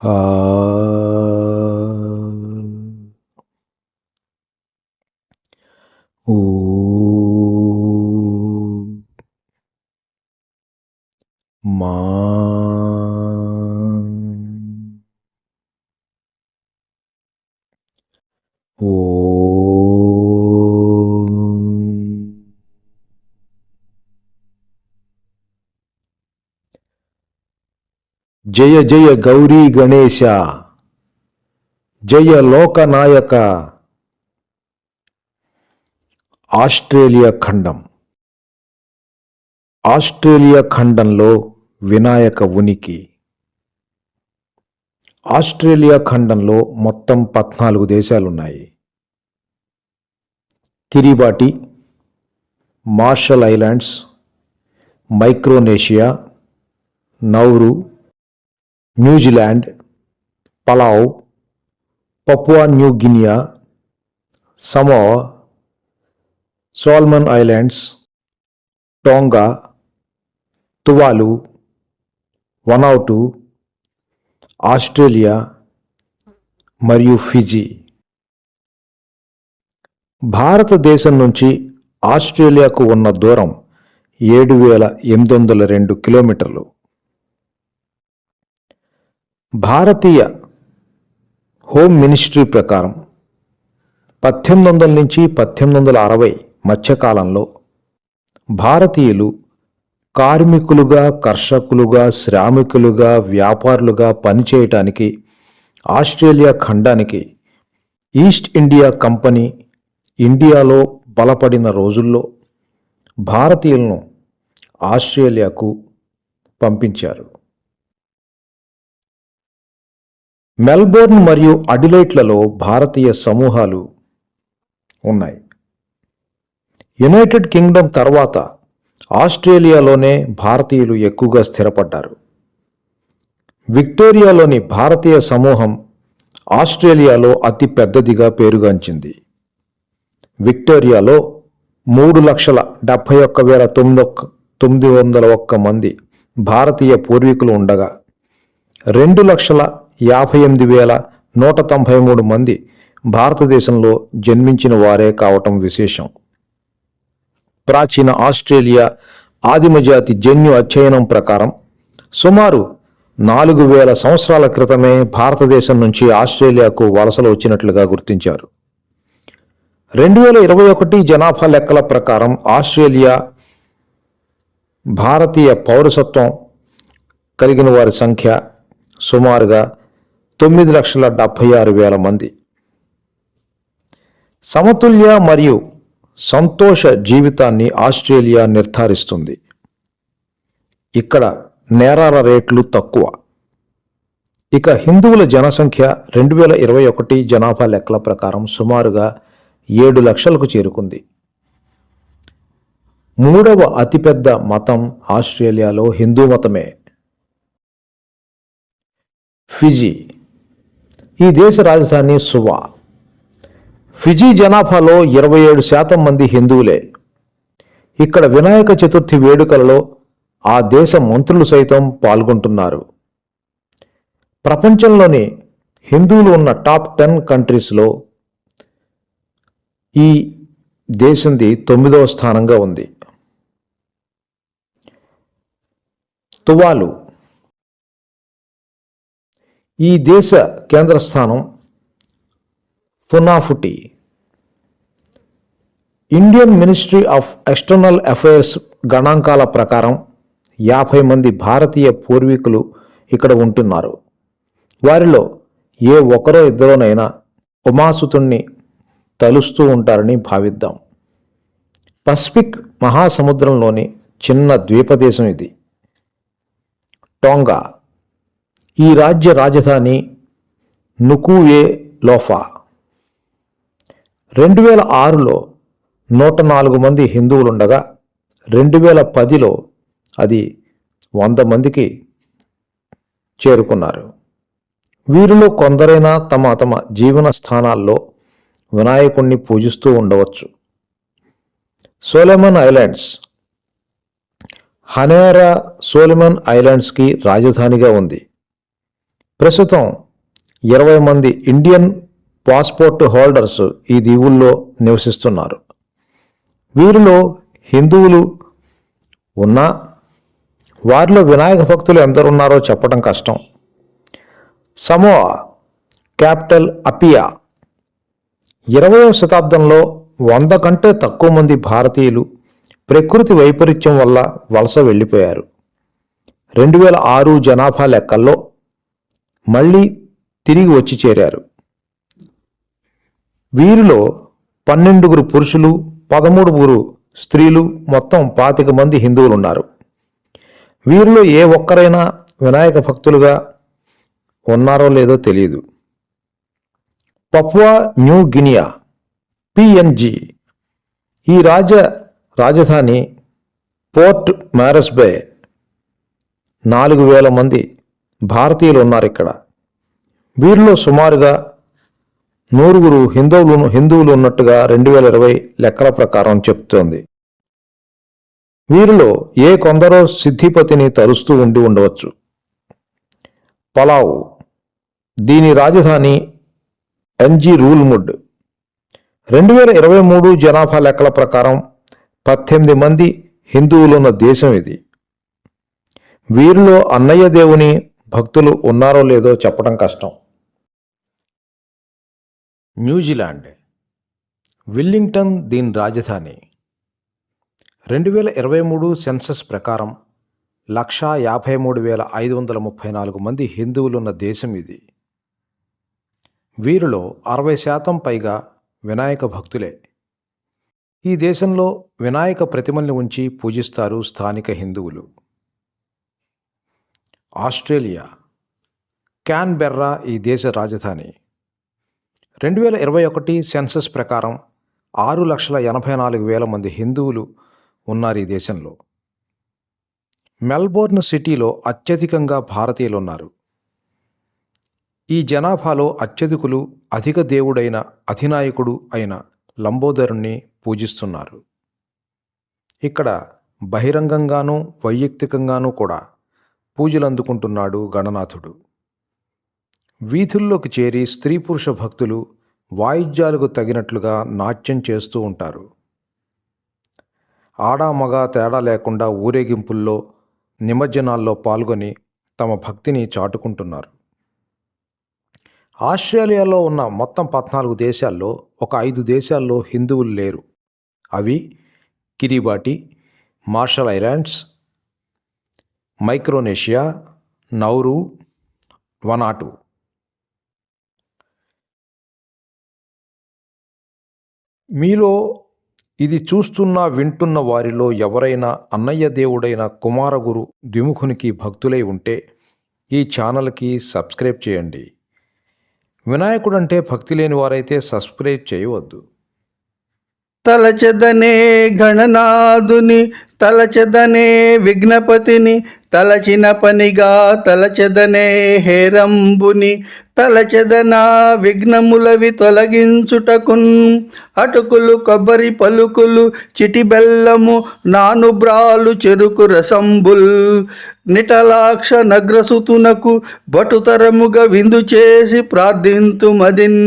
啊。五。おお。జయ జయ గౌరీ గణేశ జయ లోకనాయక. ఆస్ట్రేలియా ఖండం. ఆస్ట్రేలియా ఖండంలో వినాయక ఉనికి. ఆస్ట్రేలియా ఖండంలో మొత్తం పద్నాలుగు దేశాలున్నాయి. Kiribati Marshall Islands Micronesia Nauru New Zealand Palau Papua New Guinea Samoa Solomon Islands Tonga Tuvalu Vanuatu Australia మరియు ఫిజీ. భారతదేశం నుంచి ఆస్ట్రేలియాకు ఉన్న దూరం ఏడు వేల ఎనిమిది వందల రెండు కిలోమీటర్లు. భారతీయ హోమ్ మినిస్ట్రీ ప్రకారం పద్దెనిమిది వందల నుంచి పద్దెనిమిది వందల అరవై మధ్యకాలంలో భారతీయులు కార్మికులుగా కర్షకులుగా శ్రామికులుగా వ్యాపారులుగా పనిచేయటానికి ఆస్ట్రేలియా ఖండానికి ఈస్ట్ ఇండియా కంపెనీ ఇండియాలో బలపడిన రోజుల్లో భారతీయులను ఆస్ట్రేలియాకు పంపించారు. మెల్బోర్న్ మరియు అడిలైట్లలో భారతీయ సమూహాలు ఉన్నాయి. యునైటెడ్ కింగ్డమ్ తర్వాత ఆస్ట్రేలియాలోనే భారతీయులు ఎక్కువగా స్థిరపడ్డారు. విక్టోరియాలోని భారతీయ సమూహం ఆస్ట్రేలియాలో అతి పెద్దదిగా పేరుగాంచింది. విక్టోరియాలో మూడు లక్షల డెబ్భై ఒక్క వేల తొమ్మిది ఒక్క తొమ్మిది వందల ఒక్క మంది భారతీయ పూర్వీకులు ఉండగా రెండు లక్షల యాభై ఎనిమిది వేల నూట తొంభై మూడు మంది భారతదేశంలో జన్మించిన వారే కావటం విశేషం. ప్రాచీన ఆస్ట్రేలియా ఆదిమజాతి జన్యు అధ్యయనం ప్రకారం సుమారు నాలుగు వేల సంవత్సరాల క్రితమే భారతదేశం నుంచి ఆస్ట్రేలియాకు వలసలు వచ్చినట్లుగా గుర్తించారు. రెండు వేల ఇరవై ఒకటి జనాభా లెక్కల ప్రకారం ఆస్ట్రేలియా భారతీయ పౌరసత్వం కలిగిన వారి సంఖ్య సుమారుగా తొమ్మిది లక్షల డెబ్భై ఆరు వేల మంది. సమతుల్య మరియు సంతోష జీవితాన్ని ఆస్ట్రేలియా నిర్ధారిస్తుంది. ఇక్కడ నేరాల రేట్లు తక్కువ. ఇక హిందువుల జనసంఖ్య రెండు వేల ఇరవై ఒకటి జనాభా లెక్కల ప్రకారం సుమారుగా ఏడు లక్షలకు చేరుకుంది. మూడవ అతిపెద్ద మతం ఆస్ట్రేలియాలో హిందూ మతమే. ఫిజీ. ఈ దేశ రాజధాని సువా. ఫిజీ జనాభాలో ఇరవై ఏడు శాతం మంది హిందువులే. ఇక్కడ వినాయక చతుర్థి వేడుకలలో ఆ దేశ మంత్రులు సైతం పాల్గొంటున్నారు. ప్రపంచంలోని హిందువులు ఉన్న టాప్ టెన్ కంట్రీస్లో ఈ దేశంది తొమ్మిదవ స్థానంగా ఉంది. తువాలు ఈ దేశ కేంద్రస్థానం Funafuti. Indian Ministry of External Affairs గణాంకాల ప్రకారం యాభై మంది భారతీయ పూర్వీకులు ఇక్కడ ఉంటున్నారు. వారిలో ఏ ఒకరో ఇద్దరోనైనా ఉమాసుతుణ్ణి తలుస్తూ ఉంటారని భావిద్దాం. పసిఫిక్ మహాసముద్రంలోని చిన్న ద్వీపదేశం ఇది. టోంగా ఈ రాజ్య రాజధాని నుకువే లోఫా. రెండు వేల ఆరులో నూట నాలుగు మంది హిందువులుండగా రెండు వేల పదిలో అది వంద మందికి చేరుకున్నారు. వీరిలో కొందరైనా తమ తమ జీవన స్థానాల్లో వినాయకుణ్ణి పూజిస్తూ ఉండవచ్చు. సోలెమన్ ఐలాండ్స్. హనేరా సోలిమన్ ఐలాండ్స్కి రాజధానిగా ఉంది. ప్రస్తుతం ఇరవై మంది ఇండియన్ పాస్పోర్ట్ హోల్డర్స్ ఈ దీవుల్లో నివసిస్తున్నారు. వీరిలో హిందువులు ఉన్నా వారిలో వినాయక భక్తులు ఎందరున్నారో చెప్పడం కష్టం. Samoa capital Apia. ఇరవయవ శతాబ్దంలో వంద కంటే తక్కువ మంది భారతీయులు ప్రకృతి వైపరీత్యం వల్ల వలస వెళ్ళిపోయారు. రెండు వేల ఆరు జనాభా లెక్కల్లో మళ్ళీ తిరిగి వచ్చి చేరారు. వీరిలో పన్నెండుగురు పురుషులు పదమూడుగురు స్త్రీలు మొత్తం పాతిక మంది హిందువులు ఉన్నారు వీరిలో ఏ ఒక్కరైనా వినాయక భక్తులుగా ఉన్నారో లేదో తెలియదు. పప్వా న్యూ గినియా పిఎన్జి ఈ రాజ్య రాజధాని పోర్ట్ మ్యారస్బే నాలుగు వేల మంది భారతీయులు ఉన్నారు ఇక్కడ. వీరిలో సుమారుగా నూరుగురు హిందువులు హిందువులు ఉన్నట్టుగా రెండు వేల ఇరవై లెక్కల ప్రకారం చెప్తోంది. వీరిలో ఏ కొందరో సిద్ధిపతిని తరుస్తూ ఉండి ఉండవచ్చు. పలావ్ దీని రాజధాని ఎన్జి రూల్ముడ్. రెండు వేల ఇరవై మూడు జనాభా లెక్కల ప్రకారం పద్దెనిమిది మంది హిందువులున్న దేశం ఇది. వీరిలో అన్నయ్య దేవుని భక్తులు ఉన్నారో లేదో చెప్పడం కష్టం. న్యూజిలాండ్. విల్లింగ్టన్ దీని రాజధాని. రెండు వేల ఇరవై మూడు సెన్సస్ ప్రకారం లక్షా యాభై మూడు వేల ఐదు వందల ముప్పై నాలుగు మంది హిందువులున్న దేశం ఇది. వీరిలో అరవై శాతం పైగా వినాయక భక్తులే. ఈ దేశంలో వినాయక ప్రతిమల్ని ఉంచి పూజిస్తారు స్థానిక హిందువులు. ఆస్ట్రేలియా క్యాన్బెర్రా ఈ దేశ రాజధాని. రెండు వేల ఇరవై ఒకటి సెన్సస్ ప్రకారం ఆరు లక్షల ఎనభై నాలుగు వేల మంది హిందువులు ఉన్నారు ఈ దేశంలో. మెల్బోర్న్ సిటీలో అత్యధికంగా భారతీయులు ఉన్నారు ఈ జనాభాలో అత్యధికులు అధిక దేవుడైన అధినాయకుడు అయిన లంబోదరుణ్ణి పూజిస్తున్నారు. ఇక్కడ బహిరంగంగానూ వైయక్తికంగానూ కూడా పూజలు అందుకుంటున్నాడు గణనాథుడు. వీధుల్లోకి చేరి స్త్రీ పురుష భక్తులు వాయిద్యాలకు తగినట్లుగా నాట్యం చేస్తూ ఉంటారు. ఆడామగ తేడా లేకుండా ఊరేగింపుల్లో నిమజ్జనాల్లో పాల్గొని తమ భక్తిని చాటుకుంటున్నారు. ఆస్ట్రేలియాలో ఉన్న మొత్తం పద్నాలుగు దేశాల్లో ఒక ఐదు దేశాల్లో హిందువులు లేరు. అవి Kiribati Marshall Islands Micronesia Nauru Vanuatu. మీలో ఇది చూస్తున్న వింటున్న వారిలో ఎవరైనా అన్నయ్య దేవుడైన కుమారగురు ద్విముఖునికి భక్తులై ఉంటే ఈ ఛానల్కి సబ్స్క్రైబ్ చేయండి. వినాయకుడంటే భక్తి లేని వారైతే సబ్స్క్రైబ్ చేయవద్దు. తలచెదనే గణనాథుని తలచెదనే విఘ్నపతిని తలచిన పనిగా తలచెదనే హేరంబుని తలచెదన విఘ్నములవి తొలగించుటకున్ అటుకులు కొబ్బరి పలుకులు చిటి బెల్లము నానుబ్రాలు చెరుకు రసంబుల్ నిటలాక్ష నగ్రసుతునకు బటుతరముగా విందు చేసి ప్రార్థింతుమదిన్.